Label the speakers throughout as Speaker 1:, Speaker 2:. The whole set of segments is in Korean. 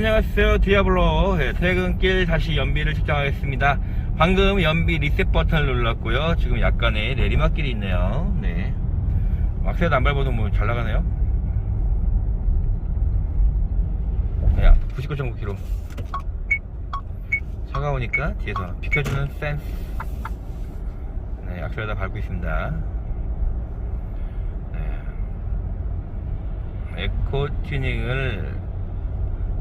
Speaker 1: 안녕하세요. 디아블로. 네, 퇴근길 다시 연비를 측정하겠습니다. 방금 연비 리셋 버튼을 눌렀고요. 지금 약간의 내리막길이 있네요. 네. 악셀도 안 밟아도 뭐 잘 나가네요. 네, 99.9km 차가 오니까 뒤에서 비켜주는 센스. 네 악셀에다 밟고 있습니다. 네. 에코 튜닝을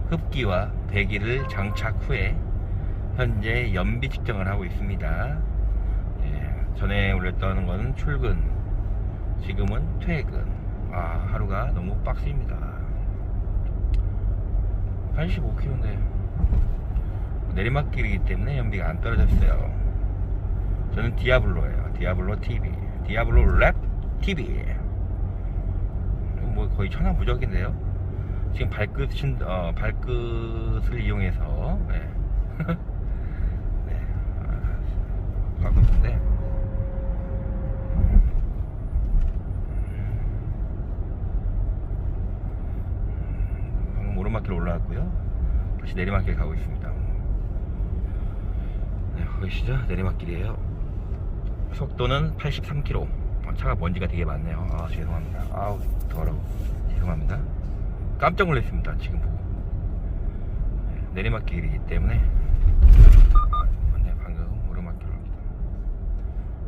Speaker 1: 흡기와 배기를 장착 후에 현재 연비 측정을 하고 있습니다. 예, 전에 올렸던 것은 출근, 지금은 퇴근. 아, 하루가 너무 빡셉니다. 85km인데 내리막길이기 때문에 연비가 안 떨어졌어요. 저는 디아블로예요. 디아블로 TV. 디아블로 랩 TV. 뭐 거의 천하무적인데요. 지금 발끝 신, 어, 발끝을 이용해서 네. 네. 아, 가고 있는데. 방금 오르막길 올라왔고요. 다시 내리막길 가고 있습니다. 네, 보이시죠? 내리막길이에요. 속도는 83km 어, 차가 먼지가 되게 많네요. 아 죄송합니다. 아우 더러워. 죄송합니다 깜짝 놀랐습니다 지금 보고. 네, 내리막길이기 때문에. 네, 방금 오르막길로 합니다.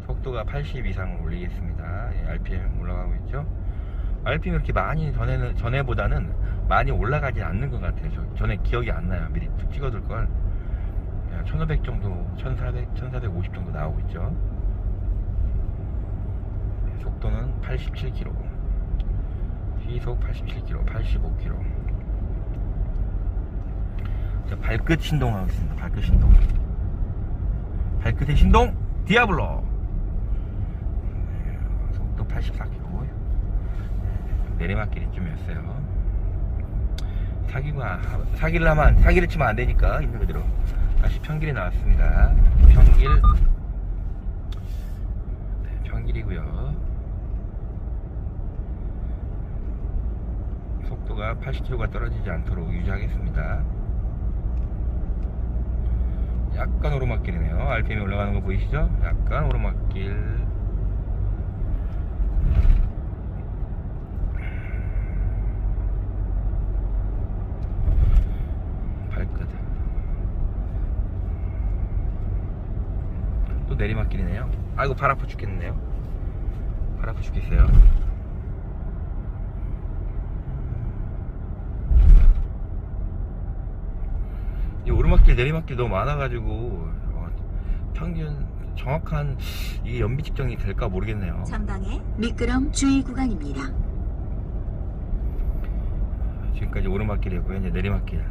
Speaker 1: 속도가 80 이상 올리겠습니다. 예, RPM 올라가고 있죠? RPM 이렇게 많이 전에는 전에보다는 많이 올라가지 않는 것 같아요. 저, 전에 기억이 안 나요. 미리 툭 찍어둘 걸. 1500 정도 1400 1450 정도 나오고 있죠? 네, 속도는 87km 시속 87km, 85km. 자, 발끝 신동하고 있습니다. 발끝 신동. 발끝의 신동, 디아블로. 네, 속도 84km. 내리막길이 좀 였어요. 사기가, 사기를 하면, 사기를 치면 안 되니까, 있는 그대로. 다시 평길에 나왔습니다. 평길. 네, 평길이고요 속도가 80km가 떨어지지 않도록 유지하겠습니다. 약간 오르막길이네요. RPM이 올라가는 거 보이시죠? 약간 오르막길. 발끝. 또 내리막길이네요. 아이고 발 아파 죽겠네요. 발 아파 죽겠어요. 이 오르막길 내리막길 너무 많아가지고 어, 평균 정확한 이 연비 측정이 될까 모르겠네요.
Speaker 2: 전방에 미끄럼 주의 구간입니다.
Speaker 1: 지금까지 오르막길이었고요. 이제 내리막길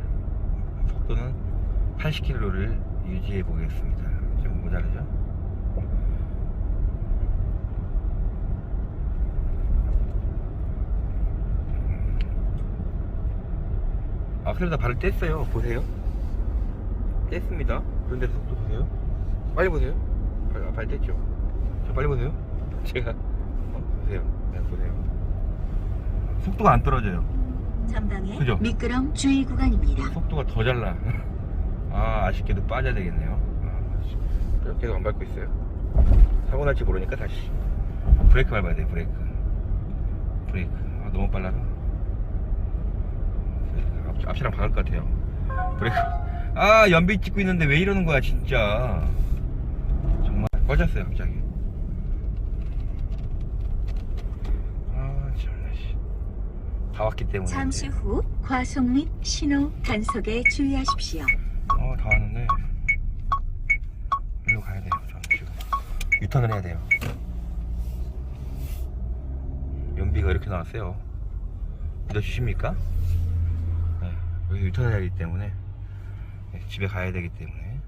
Speaker 1: 속도는 80km를 유지해 보겠습니다. 좀 모자르죠? 아 그래도 발을 뗐어요. 보세요. 뗐습니다. 그런데 속도 보세요. 빨리 보세요. 발, 아, 발 뗐죠. 저 빨리 보세요. 제가 어, 보세요. 네, 보세요. 속도가 안 떨어져요.
Speaker 2: 전방에
Speaker 1: 그죠?
Speaker 2: 미끄럼 주의 구간입니다.
Speaker 1: 속도가 더 잘 나. 아, 아쉽게도 빠져야 되겠네요. 아, 계속 안 밟고 있어요. 사고 날지 모르니까 다시. 브레이크 밟아야 돼, 브레이크. 브레이크. 아, 너무 빨라서. 앞, 앞이랑 박을 것 같아요. 브레이크. 아, 연비 찍고 있는데 왜 이러는 거야, 진짜. 정말 꺼졌어요, 갑자기. 아, 씨. 다 왔기 때문에.
Speaker 2: 잠시. 후 과속 및 신호 단속에 주의하십시오.
Speaker 1: 어, 다 왔는데 일로 가야 돼요. 저는 지금 유턴을 해야 돼요. 연비가 이렇게 나왔어요. 믿어주십니까? 네, 여기 유턴을 해야 되기 때문에 네, 집에 가야 되기 때문에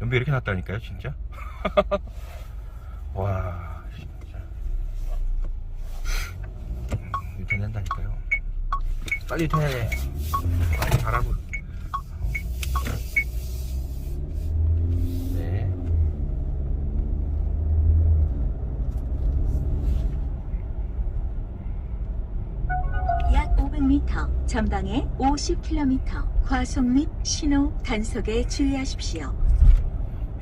Speaker 1: 연비 이렇게 났다니까요, 진짜. 와, 진짜. 음, 유턴 한다니까요. 빨리 유턴해야 돼.
Speaker 2: 전방에 50km, 과속 및 신호 단속에 주의하십시오.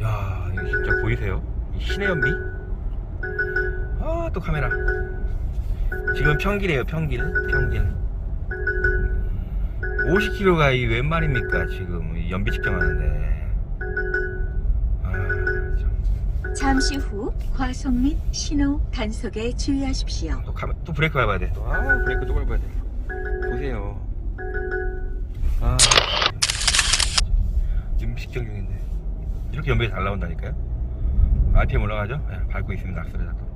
Speaker 1: 야, 이거 진짜 보이세요? 이 신의 연비? 아, 또 카메라. 지금 평길이에요, 평길. 평길. 50km가 이 웬 말입니까, 지금. 연비 측정하는데. 아,
Speaker 2: 잠시 후 과속 및 신호 단속에 주의하십시오.
Speaker 1: 또, 카메, 또 브레이크 밟아야 돼. 또, 아, 브레이크 또 밟아야 돼. 보세요. 아. 지금 식정 중인데. 이렇게 연비가 잘 나온다니까요? RPM 올라가죠? 네, 밟고 있습니다, 악셀에다도.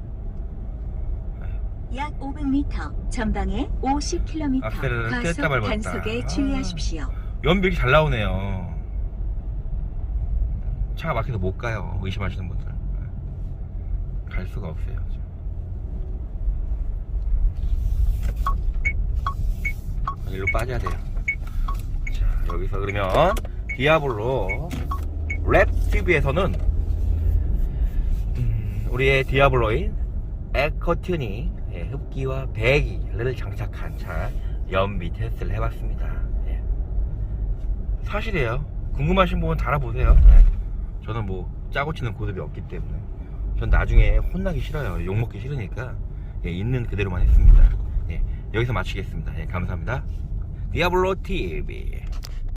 Speaker 2: 약 500m 전방에 50km
Speaker 1: 악셀을 뗐다
Speaker 2: 과속
Speaker 1: 밟았다.
Speaker 2: 단속에
Speaker 1: 아.
Speaker 2: 주의하십시오.
Speaker 1: 연비 이렇게 잘 나오네요. 차가 막혀서 못 가요. 의심하시는 분들. 갈 수가 없어요. 일로 빠져야 돼요. 자, 여기서 그러면 디아블로 랩 TV에서는 음, 우리의 디아블로인 에커튜닝 예, 흡기와 배기를 장착한 차 연비 테스트를 해봤습니다. 예. 사실이에요. 궁금하신 분은 달아보세요. 예. 저는 뭐 짜고 치는 고집이 없기 때문에 전 나중에 혼나기 싫어요. 욕 먹기 싫으니까 예, 있는 그대로만 했습니다. 예, 여기서 마치겠습니다. 예, 감사합니다. 디아블로 TV